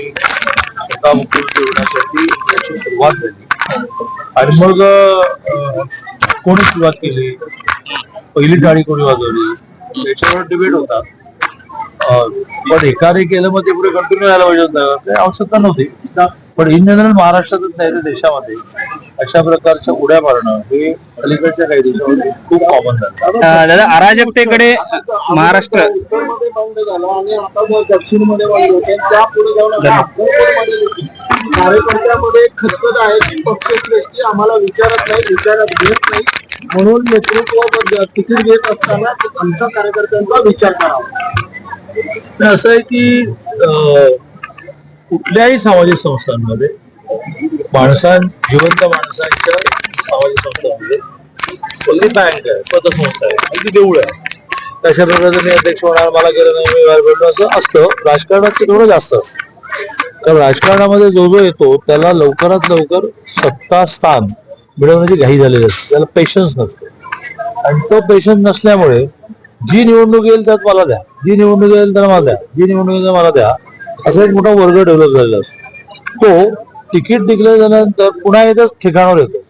ठिकाणी मुख्यमंत्री होण्यासाठी त्याची सुरुवात झाली. आणि मग कोणी सुरुवात केली? पहिली टाळी कोणी वाजवली? त्याच्यावर डिबेट होता. पण एकाने केलं मग ते पुढे कंटिन्यू व्हायला पाहिजे होतं. काही आवश्यकता नव्हती. पण इन जनरल महाराष्ट्रातच नाही तर देशामध्ये. अशा प्रकारच्या उड्या मारणं हे अलीकडच्या काही दिवसामध्ये खूप कॉमन झालं. दादा अराजकतेकडे महाराष्ट्र कार्यकर्त्यामध्ये खतखत आहे की पक्षश्रेष्ठी आम्हाला विचारत नाही विचारात घेत नाही. म्हणून नेतृत्व तिकीट घेत असताना आमच्या कार्यकर्त्यांचा विचार करावा. असं आहे की कुठल्याही सामाजिक संस्थांमध्ये माणसां जिवंत माणसांच्या सामाजिक संस्थांमध्ये अगदी बँक आहे? पतसंस्था आहे? अगदी देऊळ आहे. तशा प्रकारचं मी अध्यक्ष होणार मला गेलं नाही मी बाहेर असं असतं. राजकारणात ते थोडं जास्त असतं. कारण राजकारणामध्ये जो जो येतो त्याला लवकरात लवकर सत्ता स्थान मिळवण्याची घाई झालेली असते. त्याला पेशन्स नसते. आणि तो पेशन्स नसल्यामुळे जी निवडणूक येईल त्यात मला द्या. जी निवडणूक येईल त्याला मला द्या. जी निवडणूक येईल मला द्या. असा एक मोठा वर्ग डेव्हलप झालेला असतो. तो तिकीट डिक्लेअर झाल्यानंतर पुन्हा एकच ठिकाणावर येतो.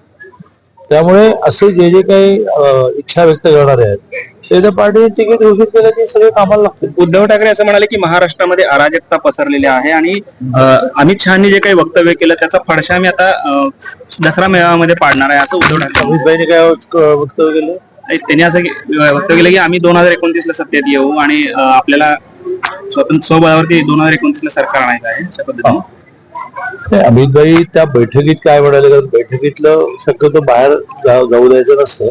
त्यामुळे असे जे जे काही इच्छा व्यक्त करणारे आहेत ते पार्टीने तिकीट घोषित केलं की सगळे कामाला लागतील. उद्धव ठाकरे असं म्हणाले की महाराष्ट्रामध्ये अराजकता पसरलेली आहे आणि अमित शहानी जे काही वक्तव्य केलं त्याचा फडशा मी आता दसरा मेळाव्यामध्ये पाडणार आहे असं उद्धव ठाकरे अमित भाईने काय वक्तव्य केलं? त्यांनी असं वक्तव्य केलं की आम्ही दोन हजार एकोणतीस ला सत्तेत येऊ आणि आपल्याला स्वतंत्र स्वबळावरती दोन हजार एकोणतीस ला सरकार आणायचं आहे अशा पद्धतीने. अमितभाई त्या बैठकीत काय म्हणाले कारण बैठकीतलं शक्यतो बाहेर जाऊ द्यायचं नसतं.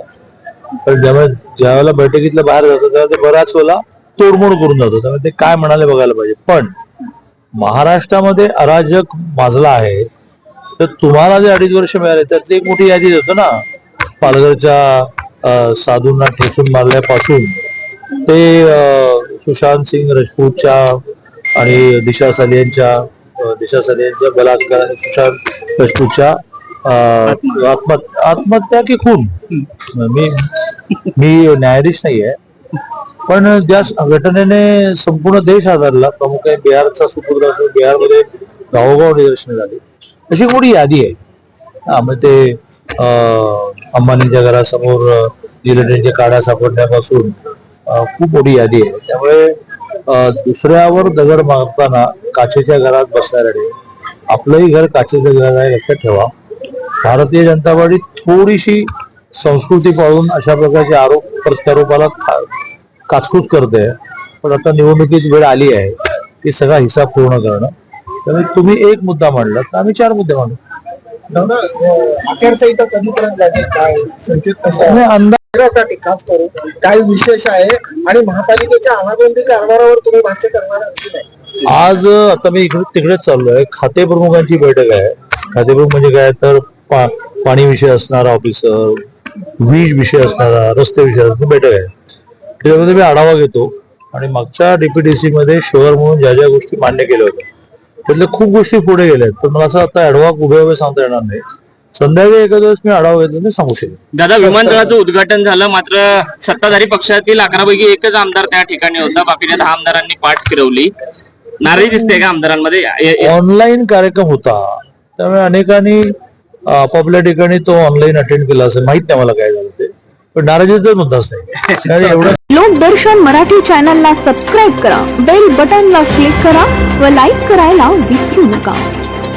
पण ज्यामुळे ज्या वेळेला बैठकीतलं बाहेर जातो तेव्हा ते बऱ्याच वेळेला तोडमोड करून जातो. त्यामुळे ते काय म्हणाले बघायला पाहिजे. पण महाराष्ट्रामध्ये अराजक माजला आहे. तर तुम्हाला जे अडीच वर्ष मिळाले त्यातली एक मोठी यादी देतो ना. पालघरच्या साधूंना ठेचून मारल्यापासून. ते सुशांत सिंग राजपूतच्या आणि दिशा सालियांच्या देशासाठी दिशा बलात्कार आणि सुशांत राजपूतच्या आत्महत्या की खून? मी मी न्यायाधीश नाहीये. पण ज्या घटनेने संपूर्ण देश आधारला आहे बिहारचा सुपुत्र असून बिहारमध्ये गावोगाव निदर्शने झाली. अशी मोठी यादी आहे. हा, मग ते अं, अंबानींच्या घरासमोर जिलेटिनच्या काड्या सापडण्यापासून खूप मोठी यादी आहे. त्यामुळे दुसऱ्यावर दगड मारताना काचेच्या घरात बसणाऱ्याने आपलंही घर काचेचं घर आहे लक्षात ठेवा. भारतीय जनता पार्टी थोडीशी संस्कृती पाळून अशा प्रकारचे आरोप प्रत्यारोपाला काचकूच करते. पण आता निवडणुकीत वेळ आली आहे की सगळा हिसाब पूर्ण करणं. त्यामुळे तुम्ही एक मुद्दा मांडला तर आम्ही चार मुद्दे मांडू. आचारसंहिता काय संकेत अंदाज साठी करू काय विशेष आहे आणि महापालिकेच्या अनागोंदी कारभारावर तुम्ही भाष्य करणार आज आता मी इकडे तिकडेच चाललो आहे खाते प्रमुखांची बैठक आहे. खाते प्रमुख म्हणजे काय? तर पा- पाणी विषय असणारा ऑफिसर वीज विषय असणारा रस्ते विषय असणारा बैठक आहे. त्याच्यामध्ये मी आढावा घेतो. आणि मागच्या डीपीडीसी मध्ये शहर म्हणून ज्या ज्या गोष्टी मान्य केल्या होत्या त्यातल्या खूप गोष्टी पुढे गेल्या आहेत. पण मला असं आता ऍडव्हान्स उभे उभे सांगता येणार नाही. संध्याकाळी वेळेस मी आढावा घेतला तर सांगू शकेन दादा विमानतळाचं उद्घाटन झालं मात्र सत्ताधारी पक्षातील अकरापैकी एकच आमदार त्या ठिकाणी होता. बाकीच्या दहा आमदारांनी पाठ फिरवली. नाराजी दिसते का आमदारांमध्ये? ए- ए- ऑनलाईन कार्यक्रम होता. त्यामुळे अनेकांनी आपापल्या ठिकाणी तो ऑनलाईन अटेंड केला असेल. माहीत नाही मला काय झालं ते. पण नाराजीचा मुद्दाच नाही. कारण एवढं लोकदर्शन मराठी चॅनलला सबस्क्राईब करा. बेल बटनला क्लिक करा व लाईक करायला विसरू नका.